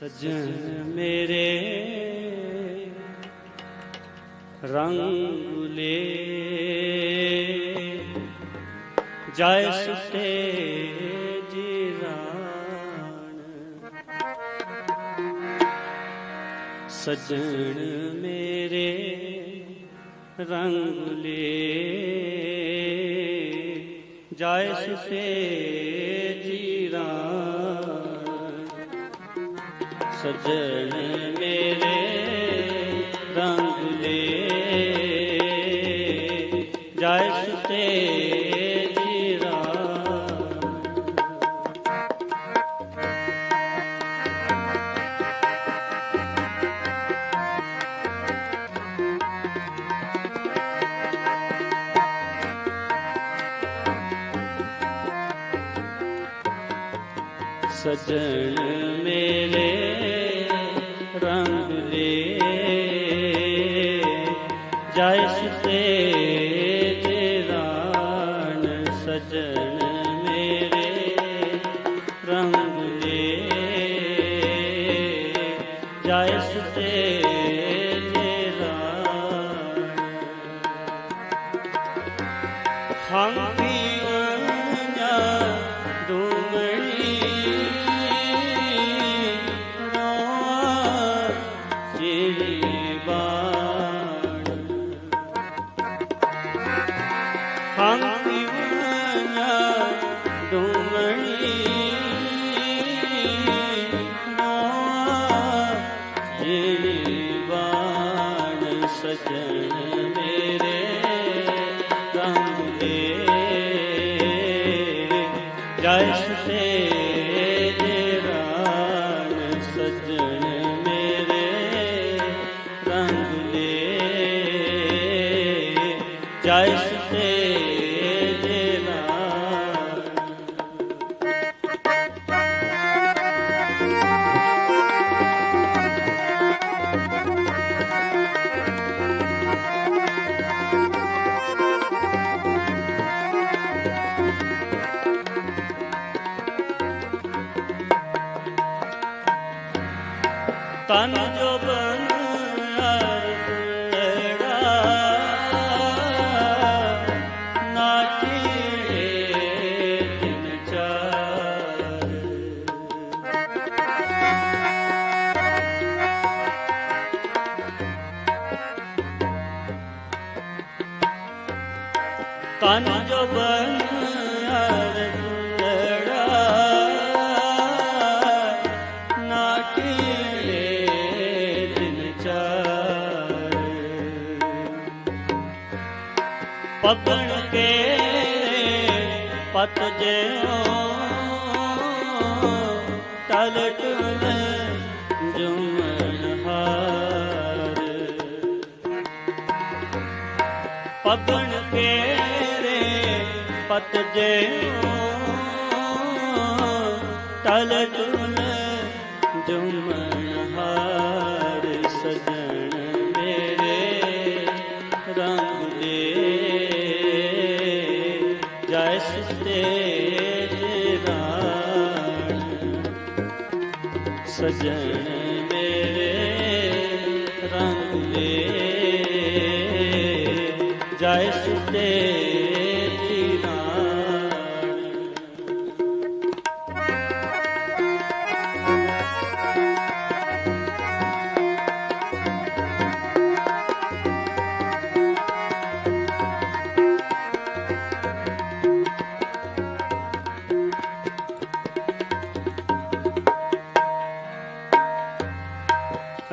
ਸਜਣ ਮੇਰੇ ਰੰਗੁਲੇ ਜੈ ਸੁਤੇ ਜੀਰਾਨ ਸਜਣ ਮੇਰੇ ਰੰਗੁਲੇ ਜੈ ਸੁਤੇ ਸਜਣ ਮੇਰੇ ਰੰਗ ਲੈ ਜੈ ਸੁਤੇ ਜੀਰਾ ਸਜਣ ਮੇਰੇ ਜੈ ਸੁਤੇ ਜੀਰਾਨ ਸਜਣ ਮੇਰੇ ਰੰਗ ਲੈ। ਜੈ ਸੁਤੇ ਜੀਰਾਨ ਹਮ ਤਨ ਜੋ ਬਨ ਤਨ ਜੋ ਪਗਣ ਕੇ ਪਤ ਜਿਉ ਤਲ ਟੁਲ ਜੁਮਨ ਹਾਰ। ਪਗਣ ਕੇ ਪਤ ਜਿਉ ਤਲ ਟੁਲ ਜੁਮਨ ਸਜਣ ਮੇਰੇ ਰੰਗ ਦੇ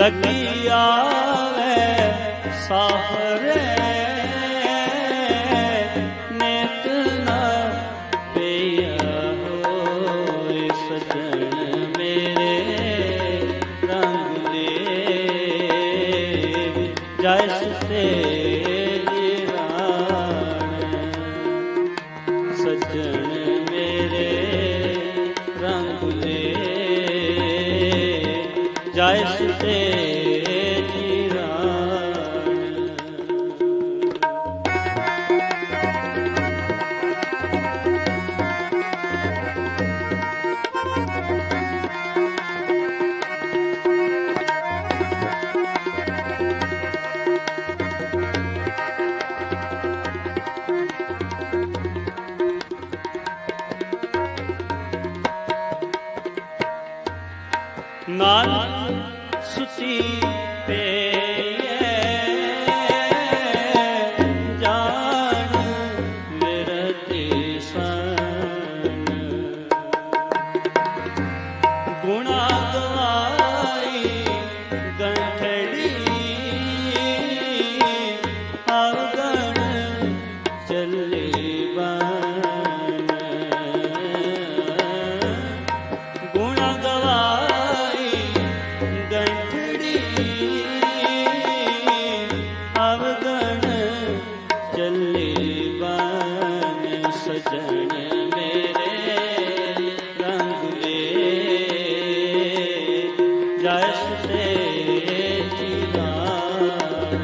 ਲਗੀ ਆਵੇ ਸਾਹਰੇ। ਨਿਤ ਨਾ ਪਿਆ ਹੋਏ ਸਜਣ ਮੇਰੇ ਰੰਗ ਨਾਲ ਸੁਤੀ। ਸਜਣ ਮੇਰੇ ਰੰਗ ਲੈ ਜੈ ਸੁਤੇ ਜੀਵਾਨ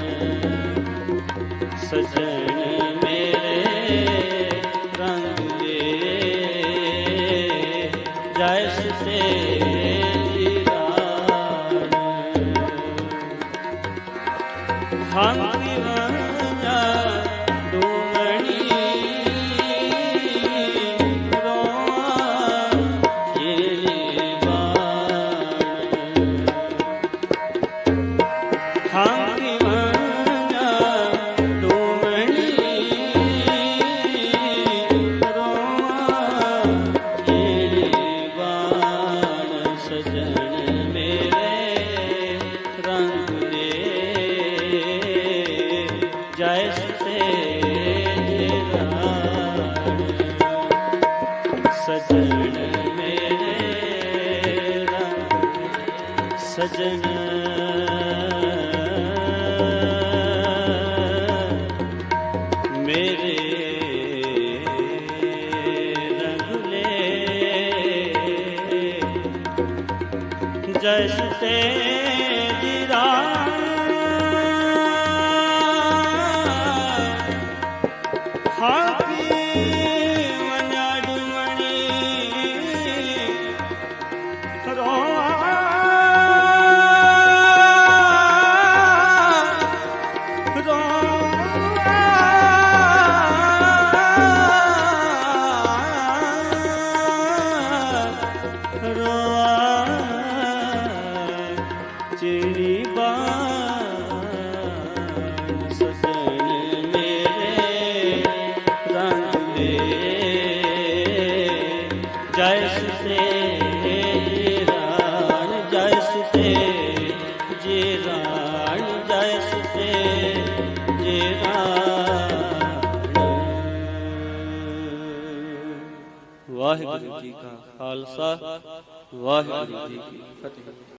ਸਜਣ ਮੇਰੇ ਰੰਗ ਲੈ ਜੈ ਸੁਤੇ ਹੰਗ जसते ਜੈਸ ਤੇ ਜੇ ਰਾਣ ਜੈਸ ਤੇ ਜੇ ਰਾਣ ਜੈਸ ਤੇ ਜੇ ਰਾਣ ਵਾਹਿਗੁਰੂ ਜੀ ਕਾ ਖਾਲਸਾ ਵਾਹਿਗੁਰੂ ਜੀ ਕੀ ਫਤਿਹ